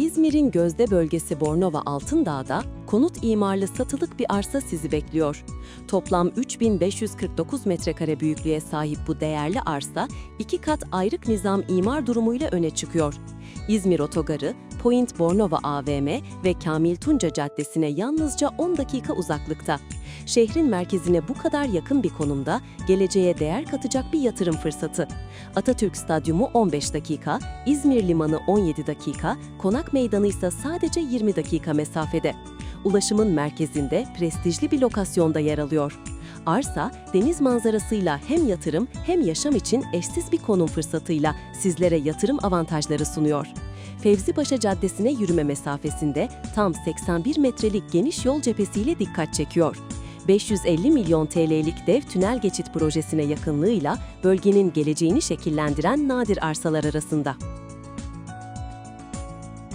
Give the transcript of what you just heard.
İzmir'in gözde bölgesi Bornova Altındağ'da konut imarlı satılık bir arsa sizi bekliyor. Toplam 3549 metrekare büyüklüğe sahip bu değerli arsa iki kat ayrık nizam imar durumuyla öne çıkıyor. İzmir Otogarı, Point Bornova AVM ve Kamil Tunca Caddesi'ne yalnızca 10 dakika uzaklıkta. Şehrin merkezine bu kadar yakın bir konumda geleceğe değer katacak bir yatırım fırsatı. Atatürk Stadyumu 15 dakika, İzmir Limanı 17 dakika, Konak Meydanı ise sadece 20 dakika mesafede. Ulaşımın merkezinde prestijli bir lokasyonda yer alıyor. Arsa, deniz manzarasıyla hem yatırım hem yaşam için eşsiz bir konum fırsatıyla sizlere yatırım avantajları sunuyor. Fevzipaşa Caddesi'ne yürüme mesafesinde tam 81 metrelik geniş yol cephesiyle dikkat çekiyor. 550 milyon TL'lik dev tünel geçit projesine yakınlığıyla bölgenin geleceğini şekillendiren nadir arsalar arasında.